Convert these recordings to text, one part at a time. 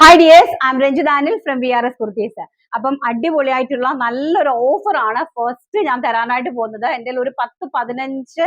Hi dears I am Ranjith ആനിൽ from V R S kurtis അപ്പം അടിപൊളിയായിട്ടുള്ള നല്ലൊരു offer ആണ് ഫസ്റ്റ് ഞാൻ തരാനായിട്ട് പോകുന്നത്. എന്റെ ഒരു പത്ത് പതിനഞ്ച്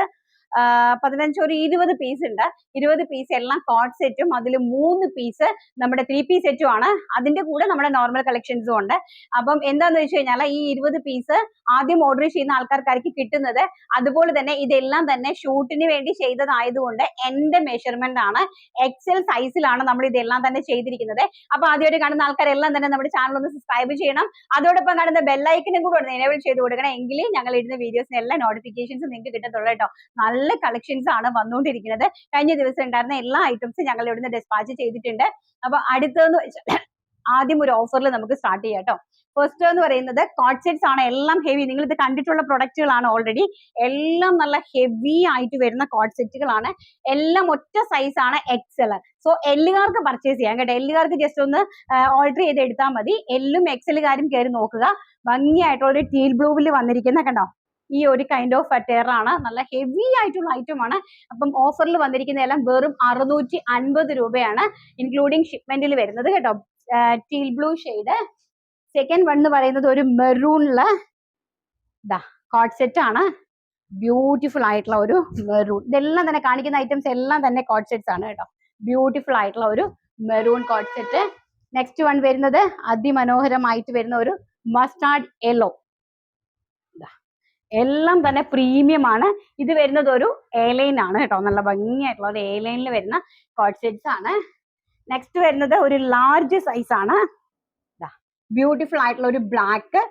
പതിനഞ്ച് ഒരു ഇരുപത് പീസ് ഉണ്ട്. ഇരുപത് പീസ് എല്ലാം കോട്ട് സെറ്റും അതിൽ മൂന്ന് പീസ് നമ്മുടെ ത്രീ പീസ് സെറ്റും ആണ്. അതിന്റെ കൂടെ നമ്മുടെ നോർമൽ കളക്ഷൻസും ഉണ്ട്. അപ്പം എന്താന്ന് വെച്ച് കഴിഞ്ഞാൽ ഈ ഇരുപത് പീസ് ആദ്യം ഓർഡർ ചെയ്യുന്ന ആൾക്കാർക്കായിരിക്കും കിട്ടുന്നത്. അതുപോലെ തന്നെ ഇതെല്ലാം തന്നെ ഷൂട്ടിന് വേണ്ടി ചെയ്തതായതുകൊണ്ട് എന്റെ മെഷർമെന്റ് ആണ്. എക്സൽ സൈസിലാണ് നമ്മൾ ഇതെല്ലാം തന്നെ ചെയ്തിരിക്കുന്നത്. അപ്പൊ ആദ്യമായിട്ട് കാണുന്ന ആൾക്കാരെല്ലാം തന്നെ നമ്മുടെ ചാനൽ ഒന്ന് സബ്സ്ക്രൈബ് ചെയ്യണം. അതോടൊപ്പം കാണുന്ന ബെല്ലൈക്കനും കൂടെ ഒന്ന് എനേബിൾ ചെയ്ത് കൊടുക്കണം. എങ്കിലേ ഞങ്ങൾ ഇടുന്ന വീഡിയോസിന് എല്ലാ നോട്ടിഫിക്കേഷൻസ് നിങ്ങൾക്ക് കിട്ടത്തുള്ളൂ കേട്ടോ. നല്ല കളക്ഷൻസ് ആണ് വന്നുകൊണ്ടിരിക്കുന്നത്. കഴിഞ്ഞ ദിവസം ഉണ്ടായിരുന്ന എല്ലാ ഐറ്റംസും ഞങ്ങൾ ഇവിടുന്ന് ഡിസ്പാച്ച് ചെയ്തിട്ടുണ്ട്. അപ്പൊ അടുത്തതെന്ന് വെച്ചാൽ ആദ്യം ഒരു ഓഫറിൽ നമുക്ക് സ്റ്റാർട്ട് ചെയ്യാം കേട്ടോ. ഫസ്റ്റ് എന്ന് പറയുന്നത് കോട്ട് സെറ്റ്സ് ആണ്. എല്ലാം ഹെവി നിങ്ങൾ ഇത് കണ്ടിട്ടുള്ള പ്രൊഡക്റ്റുകളാണ് ഓൾറെഡി എല്ലാം നല്ല ഹെവി ആയിട്ട് വരുന്ന കോട്ട് സെറ്റുകളാണ് എല്ലാം ഒറ്റ സൈസ് ആണ് എക്സൽ സോ എല്ലുകാർക്ക് പർച്ചേസ് ചെയ്യാം കേട്ടോ. എല്ലുകാർക്ക് ജസ്റ്റ് ഒന്ന് ഓർഡർ ചെയ്ത് എടുത്താൽ മതി. എല്ലും എക്സലുകാരും കയറി നോക്കുക. ഭംഗിയായിട്ടുള്ള ഒരു ടീൽ ബ്ലൂവിൽ വന്നിരിക്കുന്ന കണ്ടോ? ഈ ഒരു കൈൻഡ് ഓഫ് ആണ്. നല്ല ഹെവി ആയിട്ടുള്ള ഐറ്റം ആണ്. അപ്പം ഓഫറിൽ വന്നിരിക്കുന്ന എല്ലാം വെറും അറുന്നൂറ്റി അൻപത് രൂപയാണ് ഇൻക്ലൂഡിങ് ഷിപ്മെന്റിൽ വരുന്നത് കേട്ടോ. Teal blue shade second one എന്ന് പറയുന്നത് ഒരു മെറൂണിൽ ദാ കോട്ട് സെറ്റ് ആണ്. ബ്യൂട്ടിഫുൾ ആയിട്ടുള്ള ഒരു മെറൂൺ ഇതെല്ലാം തന്നെ കാണിക്കുന്ന ഐറ്റംസ് എല്ലാം തന്നെ കോഡ് സെറ്റ്സ് ആണ് കേട്ടോ. ബ്യൂട്ടിഫുൾ ആയിട്ടുള്ള ഒരു maroon code set next one വരുന്നത് അതിമനോഹരമായിട്ട് വരുന്ന ഒരു മസ്റ്റാർഡ് യെല്ലോ എല്ലാം തന്നെ പ്രീമിയം ആണ്. ഇത് വരുന്നത് ഒരു എയർലൈൻ ആണ് കേട്ടോ. നല്ല ഭംഗിയായിട്ടുള്ള ഒരു എയർലൈനിൽ വരുന്ന കോട്ട് ആണ്. നെക്സ്റ്റ് വരുന്നത് ഒരു ലാർജ് സൈസ് ആണ്. ബ്യൂട്ടിഫുൾ ആയിട്ടുള്ള ഒരു ബ്ലാക്ക്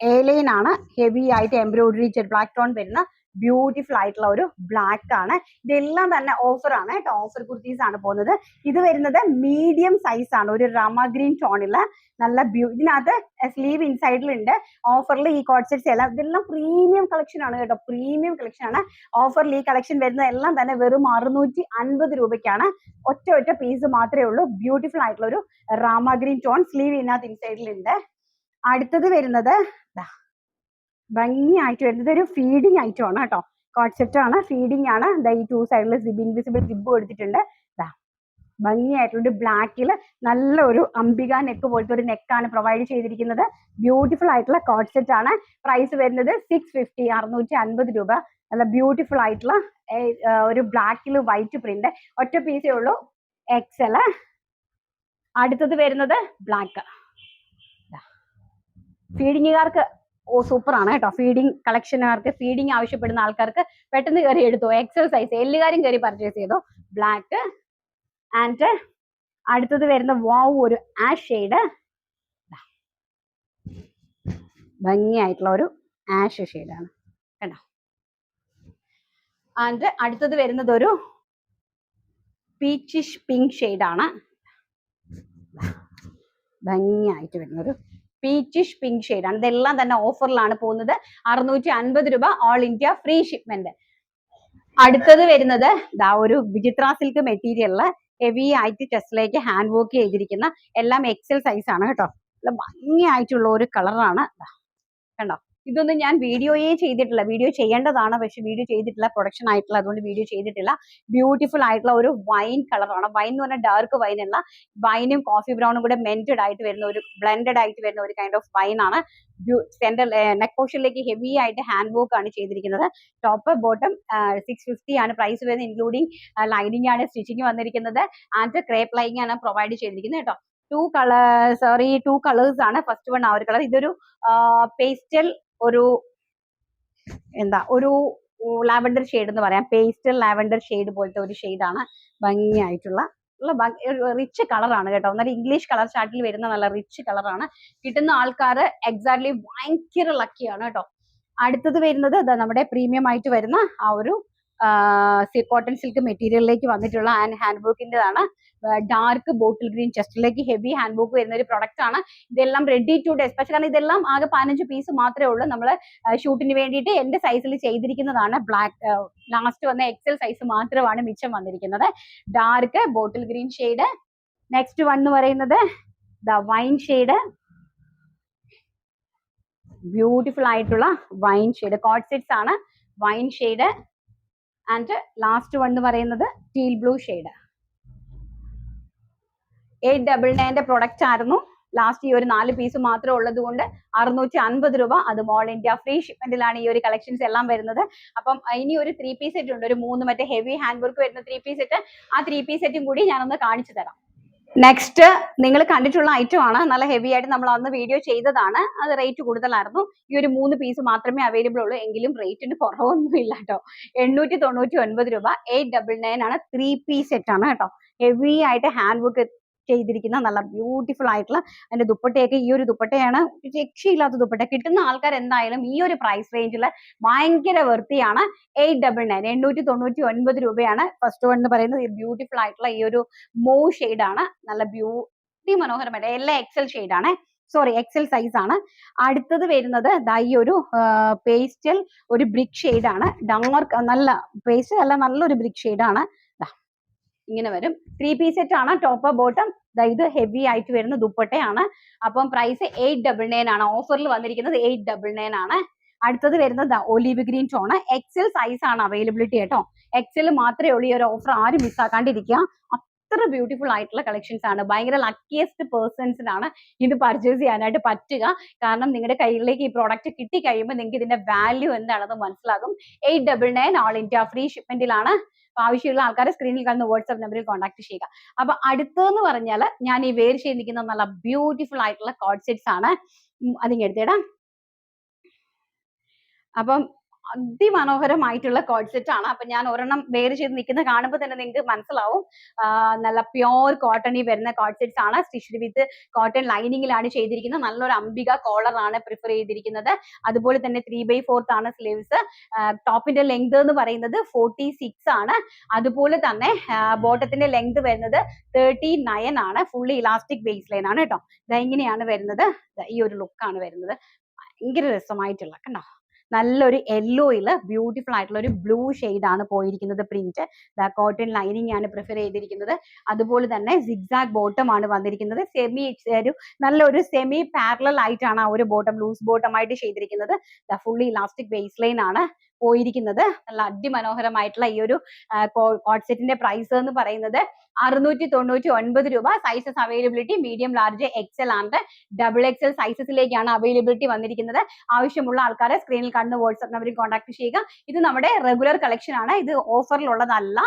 എയർലൈൻ ആണ്. ഹെവി ആയിട്ട് എംബ്രോയിഡറി ബ്ലാക്ക് ടോൺ വരുന്ന ബ്യൂട്ടിഫുൾ ആയിട്ടുള്ള ഒരു ബ്ലാക്ക് ആണ്. ഇതെല്ലാം തന്നെ ഓഫർ ആണ് കേട്ടോ. ഓഫർ കുർത്തീസ് ആണ് പോകുന്നത്. ഇത് വരുന്നത് മീഡിയം സൈസ് ആണ്. ഒരു റമ ഗ്രീൻ ടോണിൽ നല്ല ബ്യൂ ഇതിനകത്ത് സ്ലീവ് ഇൻസൈഡിലുണ്ട് ഓഫറിൽ ഈ സെറ്റ്സ് എല്ലാം ഇതെല്ലാം പ്രീമിയം കളക്ഷൻ ആണ് കേട്ടോ. പ്രീമിയം കളക്ഷൻ ആണ്. ഓഫറിൽ ഈ കളക്ഷൻ വരുന്നത് എല്ലാം തന്നെ വെറും അറുന്നൂറ്റി അൻപത് രൂപയ്ക്കാണ്. ഒറ്റ ഒറ്റ പീസ് മാത്രമേ ഉള്ളൂ. ബ്യൂട്ടിഫുൾ ആയിട്ടുള്ള ഒരു റാമ ഗ്രീൻ ടോൺ സ്ലീവ് ഇതിനകത്ത് ഇൻസൈഡിലുണ്ട് അടുത്തത് വരുന്നത് ഭംഗിയായിട്ട് വരുന്നത് ഇതൊരു ഫീഡിങ് ഐറ്റം ആണ് കേട്ടോ. കോൺസെപ്റ്റ് ആണ്. ഫീഡിങ് ആണ്. ഈ ടു സൈഡിൽ സിബ് ഇൻവിസിബിൾ സിബ് കൊടുത്തിട്ടുണ്ട് ഭംഗിയായിട്ടുണ്ട് ബ്ലാക്കിൽ നല്ല ഒരു അംബിക നെക്ക് പോലത്തെ ഒരു നെക്കാണ് പ്രൊവൈഡ് ചെയ്തിരിക്കുന്നത്. ബ്യൂട്ടിഫുൾ ആയിട്ടുള്ള കോൺസെപ്റ്റ് സെറ്റ് ആണ്. പ്രൈസ് വരുന്നത് സിക്സ് ഫിഫ്റ്റി അറുന്നൂറ്റി അൻപത് രൂപ. നല്ല ബ്യൂട്ടിഫുൾ ആയിട്ടുള്ള ഒരു ബ്ലാക്കിൽ വൈറ്റ് പ്രിന്റ് ഒറ്റ പീസേ ഉള്ളൂ. എക്സൽ അടുത്തത് വരുന്നത് ബ്ലാക്ക് ഫീഡിങ്ങുകാർക്ക് ഓ സൂപ്പറാണ് കേട്ടോ. ഫീഡിങ് കളക്ഷനുകാർക്ക് ഫീഡിങ് ആവശ്യപ്പെടുന്ന ആൾക്കാർക്ക് പെട്ടെന്ന് കയറി എടുത്തോ. എക്സൽ സൈസ് എല്ലാവരും കയറി പർച്ചേസ് ചെയ്തോ. ബ്ലാക്ക് ആൻഡ് അടുത്തത് വരുന്ന വാവ് ഒരു ആഷ് ഷെയ്ഡ് ഭംഗിയായിട്ടുള്ള ഒരു ആഷ് ഷെയ്ഡാണ് കേട്ടോ ആൻഡ് അടുത്തത് വരുന്നത് ഒരു പീച്ചിഷ് പിങ്ക് ഷെയ്ഡാണ് ഭംഗിയായിട്ട് വരുന്ന ഒരു പീച്ചിഷ് പിങ്ക് ഷെയ്ഡാണ് ഇതെല്ലാം തന്നെ ഓഫറിലാണ് പോകുന്നത്. അറുന്നൂറ്റി അൻപത് രൂപ ഓൾ ഇന്ത്യ ഫ്രീ ഷിപ്മെന്റ് അടുത്തത് വരുന്നത് ദാ ഒരു വിചിത്ര സിൽക്ക് മെറ്റീരിയലിൽ ഹെവി ആയിട്ട് ചെസ്റ്റിലേക്ക് ഹാൻഡ് വർക്ക് ചെയ്തിരിക്കുന്ന എല്ലാം എക്സൽ സൈസ് ആണ് കേട്ടോ. നല്ല ഭംഗിയായിട്ടുള്ള ഒരു കളറാണ് കണ്ടോ? ഇതൊന്നും ഞാൻ വീഡിയോയേ ചെയ്തിട്ടില്ല. വീഡിയോ ചെയ്യേണ്ടതാണ്. പക്ഷെ വീഡിയോ ചെയ്തിട്ടില്ല. പ്രൊഡക്ഷൻ ആയിട്ടുള്ള അതുകൊണ്ട് വീഡിയോ ചെയ്തിട്ടില്ല. ബ്യൂട്ടിഫുൾ ആയിട്ടുള്ള ഒരു വൈൻ കളറാണ്. വൈൻ എന്ന് പറഞ്ഞാൽ ഡാർക്ക് വൈൻ അല്ല. വൈനും കോഫി ബ്രൗണും കൂടെ മെന്റഡ് ആയിട്ട് വരുന്ന ഒരു ബ്ലെൻഡഡ് ആയിട്ട് വരുന്ന ഒരു കൈൻഡ് ഓഫ് വൈൻ ആണ്. സെന്റർ നെക്ക് പോർഷനിലേക്ക് ഹെവി ആയിട്ട് ഹാൻഡ് വർക്ക് ആണ് ചെയ്തിരിക്കുന്നത്. ടോപ്പ് ബോട്ടം സിക്സ് ഫിഫ്റ്റി ആണ് പ്രൈസ് വരുന്നത് ഇൻക്ലൂഡിങ് ലൈനിങ് ആണ് സ്റ്റിച്ചിങ് വന്നിരിക്കുന്നത് ആൻഡ് ക്രേപ്പ് ലൈനിങ് ആണ് പ്രൊവൈഡ് ചെയ്തിരിക്കുന്നത് കേട്ടോ. Two colour sorry two colours ആണ്. ഫസ്റ്റ് വൺ ആ ഒരു കളർ ഇതൊരു പേസ്റ്റൽ ഒരു എന്താ ഒരു ലാവൻഡർ ഷെയ്ഡ് എന്ന് പറയാം. പേസ്റ്റൽ ലാവൻഡർ ഷെയ്ഡ് പോലത്തെ ഒരു ഷെയ്ഡാണ് ഭംഗിയായിട്ടുള്ള. റിച്ച് കളറാണ് കേട്ടോ. എന്നാൽ ഇംഗ്ലീഷ് കളർ ചാർട്ടിൽ വരുന്ന നല്ല റിച്ച് കളറാണ് കിട്ടുന്ന ആൾക്കാർ എക്സാക്ട്ലി ഭയങ്കര ലക്കിയാണ് കേട്ടോ. അടുത്തത് വരുന്നത് നമ്മുടെ പ്രീമിയം ആയിട്ട് വരുന്ന ആ ഒരു കോട്ടൺ സിൽക്ക് മെറ്റീരിയലിലേക്ക് വന്നിട്ടുള്ള ആൻഡ് ഹാൻഡ് വർക്കിന്റെതാണ് ഡാർക്ക് ബോട്ടിൽ ഗ്രീൻ ചെസ്റ്റിലേക്ക് ഹെവി ഹാൻഡ് വർക്ക് വരുന്ന ഒരു പ്രൊഡക്റ്റ് ആണ് ഇതെല്ലാം റെഡി ടു ഡെസ്പാച്ച് കാരണം ഇതെല്ലാം ആകെ പതിനഞ്ച് പീസ് മാത്രമേ ഉള്ളൂ. നമ്മൾ ഷൂട്ടിന് വേണ്ടിയിട്ട് എന്റെ സൈസിൽ ചെയ്തിരിക്കുന്നതാണ്. ബ്ലാക്ക് ലാസ്റ്റ് വന്ന എക്സൽ സൈസ് മാത്രമാണ് മിച്ചം വന്നിരിക്കുന്നത്. Dark bottle green shade next one എന്ന് പറയുന്നത് ദ വൈൻ ഷെയ്ഡ് ബ്യൂട്ടിഫുൾ ആയിട്ടുള്ള വൈൻ ഷെയ്ഡ് കോട്ട് സെറ്റ്സ് ആണ് wine shade and last one എന്ന് പറയുന്നത് teal blue shade eight double നയന്റെ product ആയിരുന്നു. ലാസ്റ്റ് ഈ ഒരു നാല് പീസ് മാത്രമേ ഉള്ളത് കൊണ്ട് അറുന്നൂറ്റി അൻപത് രൂപ അത് മോൾ ഇന്ത്യ ഫ്രീ ഷിപ്മെന്റിലാണ് ഈ ഒരു കളക്ഷൻസ് എല്ലാം വരുന്നത്. അപ്പം ഇനി ഒരു ത്രീ പീസ് സെറ്റ് ഉണ്ട്. ഒരു മൂന്ന് മറ്റേ ഹെവി ഹാൻഡ് വർക്ക് വരുന്ന ത്രീ പീസ് സെറ്റ് ആ ത്രീ പീസ് സെറ്റും കൂടി ഞാനൊന്ന് കാണിച്ചു തരാം. നെക്സ്റ്റ് നിങ്ങൾ കണ്ടിട്ടുള്ള ഐറ്റം ആണ്. നല്ല ഹെവി ആയിട്ട് നമ്മൾ അന്ന് വീഡിയോ ചെയ്തതാണ്. അത് റേറ്റ് കൂടുതലായിരുന്നു. ഈ ഒരു മൂന്ന് പീസ് മാത്രമേ അവൈലബിൾ ഉള്ളൂ. എങ്കിലും റേറ്റിന് കുറവൊന്നും ഇല്ല കേട്ടോ. എണ്ണൂറ്റി തൊണ്ണൂറ്റി ഒൻപത് രൂപ. എയ്റ്റ് ഡബിൾ നയൻ ആണ്. ത്രീ പീസ് സെറ്റ് ആണ് കേട്ടോ. ഹെവി ആയിട്ട് ഹാൻഡ് വർക്ക് ചെയ്തിരിക്കുന്ന നല്ല ബ്യൂട്ടിഫുൾ ആയിട്ടുള്ള അതിന്റെ ദുപ്പട്ടയൊക്കെ ഈ ഒരു ദുപ്പട്ടയാണ് രക്ഷയില്ലാത്ത ദുപ്പട്ട. കിട്ടുന്ന ആൾക്കാർ എന്തായാലും ഈ ഒരു പ്രൈസ് റേഞ്ചിൽ ഭയങ്കര വൃത്തിയാണ് എയ്റ്റ് ഡബിൾ നയൻ എണ്ണൂറ്റി തൊണ്ണൂറ്റി ഒൻപത് രൂപയാണ് ഫസ്റ്റ് വൺ എന്ന് പറയുന്നത്. ബ്യൂട്ടിഫുൾ ആയിട്ടുള്ള ഈ ഒരു മോ ആണ്. നല്ല ബ്യൂട്ടി മനോഹരമായിട്ട് എല്ലാം എക്സൽ ആണ്. സോറി എക്സൽ സൈസ് ആണ്. അടുത്തത് വരുന്നത് ദാ ഈ ഒരു പേസ്റ്റൽ ഒരു ബ്രിക് ആണ്. ഡാർക്ക് നല്ല പേസ്റ്റൽ അല്ല നല്ലൊരു ബ്രിക് ആണ്. ഇങ്ങനെ വരും. ത്രീ പീസ് സെറ്റ് ആണ്. ടോപ്പ് ബോട്ടം ഇത് ഹെവി ആയിട്ട് വരുന്ന ദുപ്പട്ടയാണ്. അപ്പം പ്രൈസ് എയ്റ്റ് ഡബിൾ നയൻ ആണ്. ഓഫറിൽ വന്നിരിക്കുന്നത് എയ്റ്റ് ഡബിൾ നയൻ ആണ്. അടുത്തത് വരുന്നത് olive green tone XL size ആണ് അവൈലബിലിറ്റി കേട്ടോ. എക്സൽ മാത്രമേ ഉള്ളൂ ഈ ഒരു ഓഫർ ആരും മിസ്സാക്കാണ്ടിരിക്കുക അത്ര ബ്യൂട്ടിഫുൾ ആയിട്ടുള്ള കളക്ഷൻസ് ആണ്. ഭയങ്കര ലക്കിയസ്റ്റ് പേഴ്സൺസിനാണ് ഇത് പർച്ചേസ് ചെയ്യാനായിട്ട് പറ്റുക. കാരണം നിങ്ങളുടെ കയ്യിലേക്ക് ഈ പ്രോഡക്റ്റ് കിട്ടി കഴിയുമ്പോൾ നിങ്ങൾക്ക് ഇതിന്റെ വാല്യൂ എന്താണെന്ന് മനസ്സിലാകും. Eight double nine all India free ഷിപ്മെന്റിലാണ് ആവശ്യമുള്ള ആൾക്കാരെ സ്ക്രീനിൽ കാണുന്ന വാട്സ്ആപ്പ് നമ്പറിൽ കോൺടാക്ട് ചെയ്യുക. അപ്പൊ അടുത്തെന്ന് പറഞ്ഞാൽ ഞാൻ ഈ വേർ ചെയ്തിരിക്കുന്ന നല്ല ബ്യൂട്ടിഫുൾ ആയിട്ടുള്ള കോഡ് സെറ്റ്സ് ആണ്. അതിങ്ങ് എടുത്തേടാം. അപ്പം അതിമനോഹരമായിട്ടുള്ള കോഡ് സെറ്റ് ആണ്. അപ്പൊ ഞാൻ ഒരെണ്ണം വേർ ചെയ്ത് നിൽക്കുന്ന കാണുമ്പോൾ തന്നെ നിങ്ങൾക്ക് മനസ്സിലാവും. നല്ല പ്യോർ കോട്ടണിൽ വരുന്ന കോഡ് സെറ്റ്സ് ആണ്. സ്റ്റിച്ച്ഡ് വിത്ത് കോട്ടൺ ലൈനിങ്ങിലാണ് ചെയ്തിരിക്കുന്നത്. നല്ലൊരു അംബിക കോളർ ആണ് പ്രിഫർ ചെയ്തിരിക്കുന്നത്. അതുപോലെ തന്നെ ത്രീ ബൈ ഫോർത്ത് ആണ് സ്ലീവ്സ് ടോപ്പിന്റെ ലെങ്ത് എന്ന് പറയുന്നത് ഫോർട്ടി സിക്സ് ആണ്. അതുപോലെ തന്നെ ബോട്ടത്തിന്റെ ലെങ്ത് വരുന്നത് തേർട്ടി നയൻ ആണ്. ഫുള്ളി ഇലാസ്റ്റിക് ബേസ് ലൈൻ ആണ് കേട്ടോ. ഇതെങ്ങനെയാണ് വരുന്നത്. ഈ ഒരു ലുക്കാണ് വരുന്നത്. ഭയങ്കര രസമായിട്ടുള്ള കണ്ടോ? നല്ലൊരു യെല്ലോയിൽ ബ്യൂട്ടിഫുൾ ആയിട്ടുള്ള ഒരു ബ്ലൂ ആണ് പോയിരിക്കുന്നത് പ്രിന്റ് കോട്ടൺ ലൈനിങ് ആണ് പ്രിഫർ ചെയ്തിരിക്കുന്നത്. അതുപോലെ തന്നെ സിഗ്സാഗ് ബോട്ടം ആണ് വന്നിരിക്കുന്നത്. സെമി ഒരു നല്ലൊരു സെമി പാരലൽ ആയിട്ടാണ് ആ ഒരു ബോട്ടം ലൂസ് ബോട്ടം ആയിട്ട് ചെയ്തിരിക്കുന്നത്. ഫുള്ളി ഇലാസ്റ്റിക് ബേസ് ലൈൻ ആണ്. പോയിരിക്കുന്നത്. നല്ല അതിമനോഹരമായിട്ടുള്ള ഈ ഒരു കോഡ് സെറ്റിന്റെ പ്രൈസ് എന്ന് പറയുന്നത് അറുന്നൂറ്റി തൊണ്ണൂറ്റി ഒൻപത് രൂപ sizes availability medium large XL and double XL സൈസസിലേക്കാണ് availability വന്നിരിക്കുന്നത്. ആവശ്യമുള്ള ആൾക്കാരെ സ്ക്രീനിൽ കാണുന്ന വാട്സ്ആപ്പ് നമ്പറിൽ കോൺടാക്ട് ചെയ്യുക. ഇത് നമ്മുടെ റെഗുലർ കളക്ഷൻ ആണ്. ഇത് ഓഫറിലുള്ളതല്ല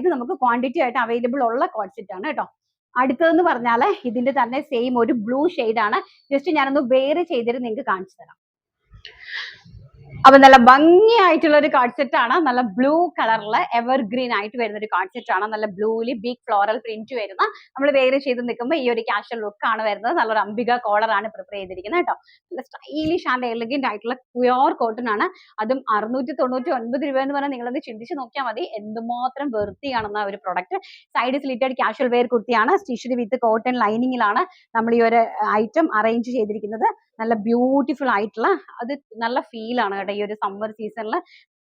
ഇത് നമുക്ക് ക്വാണ്ടിറ്റി ആയിട്ട് അവൈലബിൾ ഉള്ള കോഡ് സെറ്റ് ആണ് കേട്ടോ. അടുത്തതെന്ന് പറഞ്ഞാൽ ഇതിന്റെ തന്നെ സെയിം ഒരു ബ്ലൂ ആണ്. ജസ്റ്റ് ഞാനൊന്ന് വേറെ ചെയ്തിട്ട് നിങ്ങൾക്ക് കാണിച്ചു തരാം. അപ്പൊ നല്ല ഭംഗിയായിട്ടുള്ള ഒരു കാർഡ് സെറ്റ് ആണ്. നല്ല ബ്ലൂ കളറിൽ എവർ ഗ്രീൻ ആയിട്ട് വരുന്ന ഒരു കാർഡ് സെറ്റ് ആണ്. നല്ല ബ്ലൂലി ബിഗ് ഫ്ലോറൽ പ്രിന്റ് വരുന്ന. നമ്മൾ വേറെ ചെയ്ത് നിൽക്കുമ്പോൾ ഈ ഒരു കാഷ്വൽ ലുക്ക് ആണ് വരുന്നത്. നല്ലൊരു അംബിക കോളർ ആണ് പ്രിപ്പയർ ചെയ്തിരിക്കുന്നത് കേട്ടോ. നല്ല സ്റ്റൈലിഷ് ആൻഡ് എലഗന്റ് ആയിട്ടുള്ള പ്യുവർ കോട്ടൺ ആണ്. അതും അറുന്നൂറ്റി തൊണ്ണൂറ്റി ഒൻപത് രൂപ എന്ന് പറഞ്ഞാൽ നിങ്ങളത് ചിന്തിച്ച് നോക്കിയാൽ മതി. എന്തുമാത്രം വൃത്തിയാണെന്ന ഒരു product side slitted casual wear കുർത്തിയാണ്. സ്റ്റിച്ച്ഡ് വിത്ത് കോട്ടൺ ലൈനിങ്ങിലാണ് നമ്മൾ ഈ ഒരു ഐറ്റം അറേഞ്ച് ചെയ്തിരിക്കുന്നത്. നല്ല ബ്യൂട്ടിഫുൾ ആയിട്ടുള്ള അത് നല്ല ഫീൽ ആണ് കേട്ടോ ഈ ഒരു സമ്മർ സീസണിൽ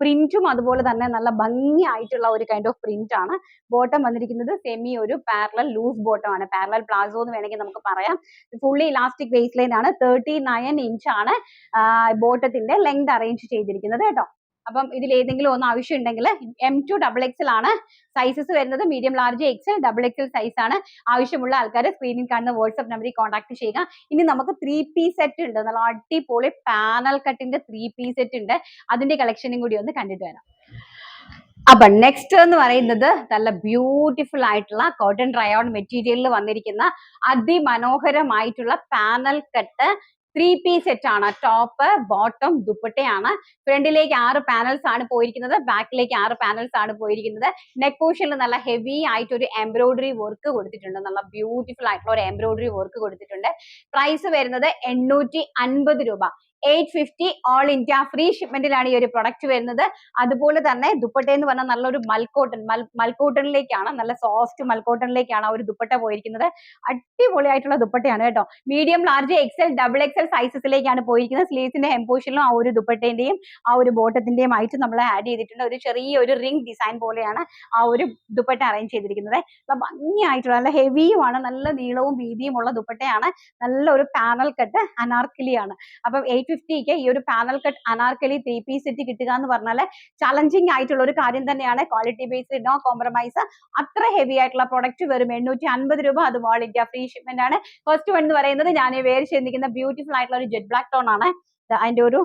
പ്രിന്റും അതുപോലെ തന്നെ നല്ല ഭംഗിയായിട്ടുള്ള ഒരു കൈൻഡ് ഓഫ് പ്രിന്റ് ആണ്. ബോട്ടം വന്നിരിക്കുന്നത് സെമി ഒരു പാരലൽ ലൂസ് ബോട്ടം ആണ്. പാരലൽ പ്ലാസോ എന്ന് വേണമെങ്കിൽ നമുക്ക് പറയാം. ഫുള്ളി ഇലാസ്റ്റിക് ബേസ് ലൈൻ ആണ് തേർട്ടി നയൻ ഇഞ്ച് ആണ് ബോട്ടത്തിന്റെ ലെങ്ത് അറേഞ്ച് ചെയ്തിരിക്കുന്നത് കേട്ടോ. അപ്പം ഇതിൽ ഏതെങ്കിലും ഒന്ന് ആവശ്യം ഉണ്ടെങ്കിൽ എം ടു ഡബിൾ എക്സൽ ആണ് സൈസസ് വരുന്നത്. Medium large XL double XL size ആണ്. ആവശ്യമുള്ള ആൾക്കാരെ സ്ക്രീനിൽ കാണുന്ന വാട്സ്ആപ്പ് നമ്പറിൽ കോൺടാക്ട് ചെയ്യുക. ഇനി നമുക്ക് ത്രീ പീസ് സെറ്റ് ഉണ്ട്. നല്ല അടിപൊളി പാനൽ കട്ടിന്റെ ത്രീ പീസ് സെറ്റ് ഉണ്ട്. അതിന്റെ കളക്ഷനും കൂടി ഒന്ന് കണ്ടിട്ട് വരാം. അപ്പൊ നെക്സ്റ്റ് എന്ന് പറയുന്നത് നല്ല ബ്യൂട്ടിഫുൾ ആയിട്ടുള്ള കോട്ടൺ റയോൺ മെറ്റീരിയലിൽ വന്നിരിക്കുന്ന അതിമനോഹരമായിട്ടുള്ള panel cut three piece set ആണ്. ടോപ്പ് ബോട്ടം ദുപ്പട്ടയാണ്. ഫ്രണ്ടിലേക്ക് ആറ് പാനൽസ് ആണ് പോയിരിക്കുന്നത്. ബാക്കിലേക്ക് ആറ് പാനൽസ് ആണ് പോയിരിക്കുന്നത്. നെക്ക് പോർഷനിൽ നല്ല ഹെവി ആയിട്ട് ഒരു എംബ്രോയിഡറി വർക്ക് കൊടുത്തിട്ടുണ്ട്. നല്ല ബ്യൂട്ടിഫുൾ ആയിട്ടുള്ള ഒരു എംബ്രോയിഡറി വർക്ക് കൊടുത്തിട്ടുണ്ട്. പ്രൈസ് വരുന്നത് എണ്ണൂറ്റി അൻപത് രൂപ. Eight fifty all India free ഷിപ്മെന്റിലാണ് ഈ ഒരു പ്രൊഡക്റ്റ് വരുന്നത്. അതുപോലെ തന്നെ ദുപ്പട്ട എന്ന് പറഞ്ഞാൽ നല്ലൊരു മൽക്കോട്ടൺ മൽ മൽക്കോട്ടണിലേക്കാണ് നല്ല സോഫ്റ്റ് മൽക്കോട്ടണിലേക്കാണ് ആ ഒരു ദുപ്പട്ട പോയിരിക്കുന്നത്. അടിപൊളിയായിട്ടുള്ള ദുപ്പട്ടയാണ് കേട്ടോ. Medium large XL double XL സൈസസിലേക്കാണ് പോയിരിക്കുന്നത്. സ്ലീവ്സിന്റെ ഹെംപോഷനിലും ആ ഒരു ദുപ്പട്ടേന്റെയും ആ ഒരു ബോട്ടത്തിന്റെയും ആയിട്ട് നമ്മൾ ആഡ് ചെയ്തിട്ടുണ്ട്. ഒരു ചെറിയ ഒരു റിംഗ് ഡിസൈൻ പോലെയാണ് ആ ഒരു ദുപ്പട്ട അറേഞ്ച് ചെയ്തിരിക്കുന്നത്. ഭംഗിയായിട്ടുള്ള നല്ല ഹെവിയുമാണ് നല്ല നീളവും വീതിയും ഉള്ള ദുപ്പട്ടയാണ്. നല്ല ഒരു പാനൽ കട്ട് അനാർക്കിലിയാണ് അപ്പം എയ്റ്റ് ഫിഫ്റ്റിക്ക് ഈ ഒരു panel cut Anarkali three piece set കിട്ടുക എന്ന് പറഞ്ഞാൽ ചലഞ്ചിങ് ആയിട്ടുള്ള ഒരു കാര്യം തന്നെയാണ്. ക്വാളിറ്റി ബേസ്ഡ് നോ കോംപ്രമൈസ് അത്ര ഹെവി ആയിട്ടുള്ള പ്രൊഡക്റ്റ് വരും എണ്ണൂറ്റി അൻപത് രൂപ അത് വാൾ ഇന്ത്യ ഫ്രീ ഷിപ്മെന്റ് ആണ്. ഫസ്റ്റ് വൺ എന്ന് പറയുന്നത് ഞാൻ വേറെ ചെയ്തിരിക്കുന്ന ബ്യൂട്ടിഫുൾ ആയിട്ടുള്ള ഒരു ജെറ്റ് ബ്ലാക്ക് ടോൺ ആണ്. അതിന്റെ ഒരു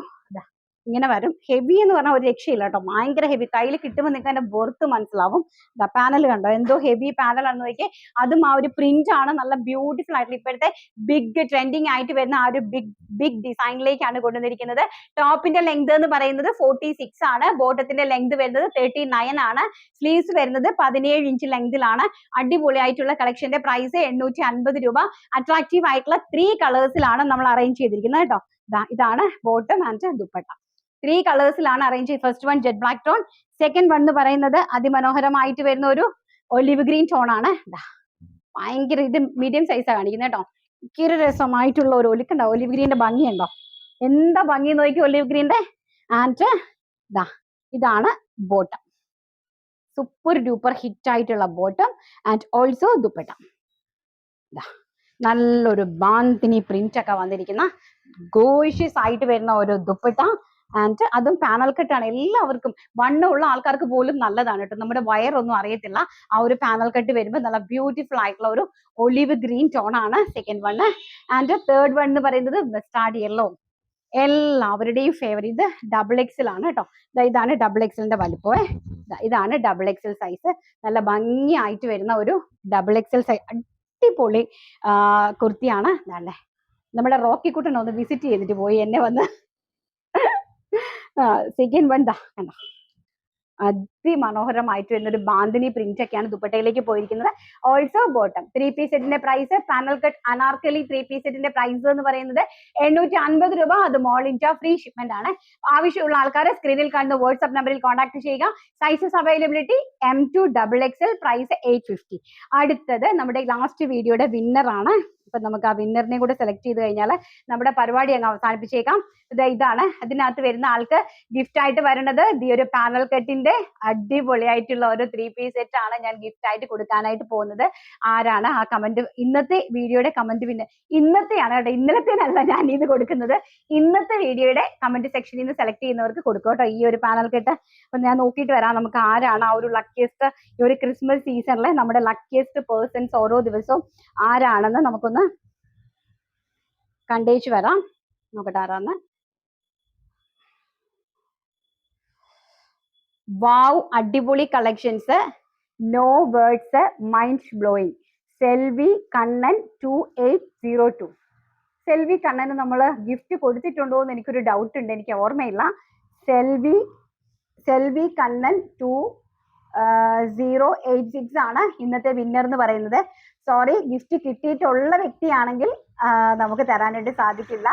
ഇങ്ങനെ വരും. ഹെവി എന്ന് പറഞ്ഞാൽ ഒരു രക്ഷയില്ല കേട്ടോ. ഭയങ്കര ഹെവി കയ്യിൽ കിട്ടുമ്പോൾ നിങ്ങൾക്ക് അതിന്റെ ബെർത്ത് മനസ്സിലാവും. ദാ പാനൽ കണ്ടോ? എന്തോ ഹെവി പാനൽ ആണെന്ന് നോക്കിയേ. അതും ആ ഒരു പ്രിന്റ് ആണ്. നല്ല ബ്യൂട്ടിഫുൾ ആയിട്ടുള്ള ഇപ്പോഴത്തെ ബിഗ് ട്രെൻഡിങ് ആയിട്ട് വരുന്ന ആ ഒരു ബിഗ് ബിഗ് ഡിസൈനിലേക്കാണ് കൊണ്ടുവന്നിരിക്കുന്നത്. ടോപ്പിന്റെ ലെങ്ത് എന്ന് പറയുന്നത് ഫോർട്ടി സിക്സ് ആണ് ബോട്ടത്തിന്റെ ലെങ്ത് വരുന്നത് തേർട്ടി നയൻ ആണ്. സ്ലീവ്സ് വരുന്നത് പതിനേഴ് ഇഞ്ച് ലെങ്തിലാണ് അടിപൊളിയായിട്ടുള്ള കളക്ഷന്റെ പ്രൈസ് എണ്ണൂറ്റി അൻപത് രൂപ. അട്രാക്റ്റീവ് ആയിട്ടുള്ള ത്രീ കളേഴ്സിലാണ് നമ്മൾ അറേഞ്ച് ചെയ്തിരിക്കുന്നത് കേട്ടോ. ഇതാണ് ബോട്ടം ആൻഡ് ദുപ്പട്ട. ത്രീ കളേഴ്സിലാണ് അറേഞ്ച് ചെയ്ത് first one jet black tone second one എന്ന് പറയുന്നത് അതിമനോഹരമായിട്ട് വരുന്ന ഒരു ഒലിവ് ഗ്രീൻ ടോൺ ആണ് ഭയങ്കര ഇത് മീഡിയം സൈസാണ് കാണിക്കുന്നത് കേട്ടോ. ഭയങ്കര രസമായിട്ടുള്ള ഒരു ഒലിക്കുണ്ടോ ഒലിവ് ഗ്രീന്റെ ഭംഗിയുണ്ടോ എന്താ ഭംഗി നോക്കി ഒലിവ് ഗ്രീന്റെ ആൻഡ് ദാ ഇതാണ് ബോട്ടം സൂപ്പർ ഡൂപ്പർ ഹിറ്റ് ആയിട്ടുള്ള ബോട്ടം ആൻഡ് ഓൾസോ ദുപ്പട്ട. നല്ലൊരു ബാന്തിനി പ്രിന്റ് ഒക്കെ വന്നിരിക്കുന്ന ഗോഷ്യസ് ആയിട്ട് വരുന്ന ഒരു ദുപ്പട്ട. ആൻഡ് അതും പാനൽ കെട്ടാണ് എല്ലാവർക്കും വണ്ണമുള്ള ആൾക്കാർക്ക് പോലും നല്ലതാണ് കേട്ടോ. നമ്മുടെ വയറൊന്നും അറിയത്തില്ല. ആ ഒരു പാനൽ കട്ട് വരുമ്പോൾ നല്ല ബ്യൂട്ടിഫുൾ ആയിട്ടുള്ള ഒരു ഒലിവ് ഗ്രീൻ ടോൺ ആണ് second one and third one എന്ന് പറയുന്നത് വെസ്റ്റാർഡ് യെല്ലോ എല്ലാവരുടെയും ഫേവറേറ്റ് ഡബിൾ എക്സിലാണ് കേട്ടോ. ഇതാണ് ഡബിൾ എക്സലിന്റെ വലിപ്പമേ ഇതാണ് ഡബിൾ എക്സൽ സൈസ് നല്ല ഭംഗിയായിട്ട് വരുന്ന ഒരു ഡബിൾ എക്സൽ സൈസ് അടിപൊളി കുർത്തിയാണ്. അല്ലേ? നമ്മുടെ റോക്കി കുട്ടൻ ഒന്ന് വിസിറ്റ് ചെയ്തിട്ട് പോയി. എന്നെ വന്ന് സെക്കൻഡ് വൺ ദാ കണ്ടോ അതിമനോഹരമായിട്ട് വരുന്ന ഒരു ബാന്തിനി പ്രിന്റ് ഒക്കെയാണ് ദുപ്പട്ടയിലേക്ക് പോയിരിക്കുന്നത്. ഓൾസോ ബോട്ടം ത്രീ പീസ് സെറ്റിന്റെ price panel cut Anarkali three piece സെറ്റിന്റെ പ്രൈസ് എന്ന് പറയുന്നത് എണ്ണൂറ്റി അൻപത് രൂപ. അത് മോൾ ഇന്ത്യ ഫ്രീ ഷിപ്മെന്റ് ആണ്. ആവശ്യമുള്ള ആൾക്കാരെ സ്ക്രീനിൽ കാണുന്ന വാട്സ്ആപ്പ് നമ്പറിൽ കോൺടാക്ട് ചെയ്യുക. Sizes availability M to double X L price eight fifty അടുത്തത് നമ്മുടെ ലാസ്റ്റ് വീഡിയോയുടെ ആണ്. ഇപ്പൊ നമുക്ക് ആ വിന്നറിനെ കൂടെ സെലക്ട് ചെയ്ത് കഴിഞ്ഞാൽ നമ്മുടെ പരിപാടി അങ്ങ് അവസാനിപ്പിച്ചേക്കാം. ഇത് ഇതാണ്. അതിനകത്ത് വരുന്ന ആൾക്ക് ഗിഫ്റ്റ് ആയിട്ട് വരുന്നത് ഈ ഒരു പാനൽ കട്ടിന്റെ അടിപൊളിയായിട്ടുള്ള ഒരു ത്രീ പീസ് സെറ്റ് ആണ് ഞാൻ ഗിഫ്റ്റ് ആയിട്ട് കൊടുക്കാനായിട്ട് പോകുന്നത്. ആരാണ് ആ കമന്റ് ഇന്നത്തെ വീഡിയോയുടെ കമന്റ് പിന്നെ ഇന്നത്തെയാണ് കേട്ടോ ഇന്നലത്തേനല്ല ഞാൻ ഇത് കൊടുക്കുന്നത്. ഇന്നത്തെ വീഡിയോയുടെ കമന്റ് സെക്ഷനിൽ നിന്ന് സെലക്ട് ചെയ്യുന്നവർക്ക് കൊടുക്കും കേട്ടോ ഈ ഒരു പാനൽ കെട്ട്. അപ്പൊ ഞാൻ നോക്കിയിട്ട് വരാം നമുക്ക് ആരാണ് ആ ഒരു ലക്കിയസ്റ്റ് ഈ ഒരു ക്രിസ്മസ് സീസണിലെ നമ്മുടെ ലക്കിയസ്റ്റ് പേഴ്സൺസ് ഓരോ ദിവസവും ആരാണെന്ന് നമുക്കൊന്ന് കണ്ടേച്ച് വരാം. നോക്കട്ടെ ആരാന്ന് വാവ് അടിപൊളി collections no words mind blowing Selvi Kannan two eight zero two Selvi കണ്ണന് നമ്മൾ ഗിഫ്റ്റ് കൊടുത്തിട്ടുണ്ടോ എന്ന് എനിക്കൊരു ഡൗട്ട് ഉണ്ട്. എനിക്ക് ഓർമ്മയില്ല. Selvi Selvi Kannan two zero eight six ആണ് ഇന്നത്തെ വിന്നർ എന്ന് പറയുന്നത്. സോറി ഗിഫ്റ്റ് കിട്ടിയിട്ടുള്ള വ്യക്തിയാണെങ്കിൽ നമുക്ക് തരാനായിട്ട് സാധിക്കില്ല.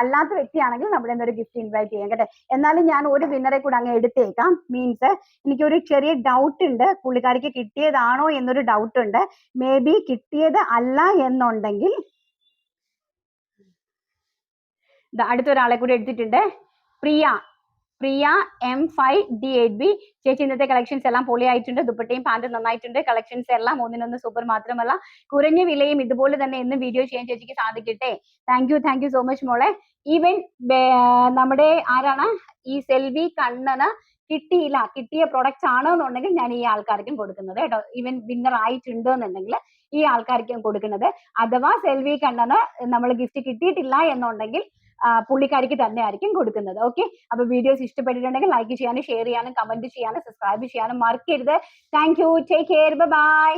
അല്ലാത്ത വ്യക്തിയാണെങ്കിൽ നമ്മുടെ ഒരു ഗിഫ്റ്റ് ഇൻവൈറ്റ് ചെയ്യാം കേട്ടെ. എന്നാലും ഞാൻ ഒരു വിന്നറെ കൂടെ അങ്ങ് എടുത്തേക്കാം. മീൻസ് എനിക്കൊരു ചെറിയ ഡൗട്ട് ഉണ്ട്. പുള്ളിക്കാരിക്ക് കിട്ടിയതാണോ എന്നൊരു ഡൗട്ട് ഉണ്ട്. മേ ബി കിട്ടിയത് അല്ല എന്നുണ്ടെങ്കിൽ ദാ അടുത്ത ഒരാളെ കൂടെ എടുത്തിട്ടുണ്ട്. Priya Priya M five D eight B ചേച്ചി ഇന്നത്തെ കളക്ഷൻസ് എല്ലാം പൊളിയായിട്ടുണ്ട് ദുപ്പട്ടയും പാന്റും നന്നായിട്ടുണ്ട്. കളക്ഷൻസ് എല്ലാം ഒന്നിനൊന്ന് സൂപ്പർ മാത്രമല്ല. കുറഞ്ഞ വിലയും ഇതുപോലെ തന്നെ എന്നും വീഡിയോ ചെയ്യാൻ ചേച്ചിക്ക് സാധിക്കട്ടെ. Thank you thank you so much മോളെ. ഈവൻ നമ്മുടെ ആരാണ്? ഈ സെൽവി കണ്ണന് കിട്ടിയില്ല. കിട്ടിയ പ്രൊഡക്റ്റ് ആണ് എന്നുണ്ടെങ്കിൽ ഞാൻ ഈ ആൾക്കാർക്കും കൊടുക്കുന്നത് കേട്ടോ. ഈവൻ വിന്നർ ആയിട്ടുണ്ട് എന്നുണ്ടെങ്കിൽ ഈ ആൾക്കാർക്കും കൊടുക്കുന്നത്. അഥവാ സെൽവി കണ്ണന് നമ്മൾ ഗിഫ്റ്റ് കിട്ടിയിട്ടില്ല എന്നുണ്ടെങ്കിൽ പുള്ളിക്കാരിക്ക് തന്നെ ആയിരിക്കും കൊടുക്കുന്നത്. ഓക്കെ അപ്പൊ വീഡിയോസ് ഇഷ്ടപ്പെട്ടിട്ടുണ്ടെങ്കിൽ ലൈക്ക് ചെയ്യാനും ഷെയർ ചെയ്യാനും കമന്റ് ചെയ്യാനും സബ്സ്ക്രൈബ് ചെയ്യാനും മറക്കരുത്. Thank you take care bye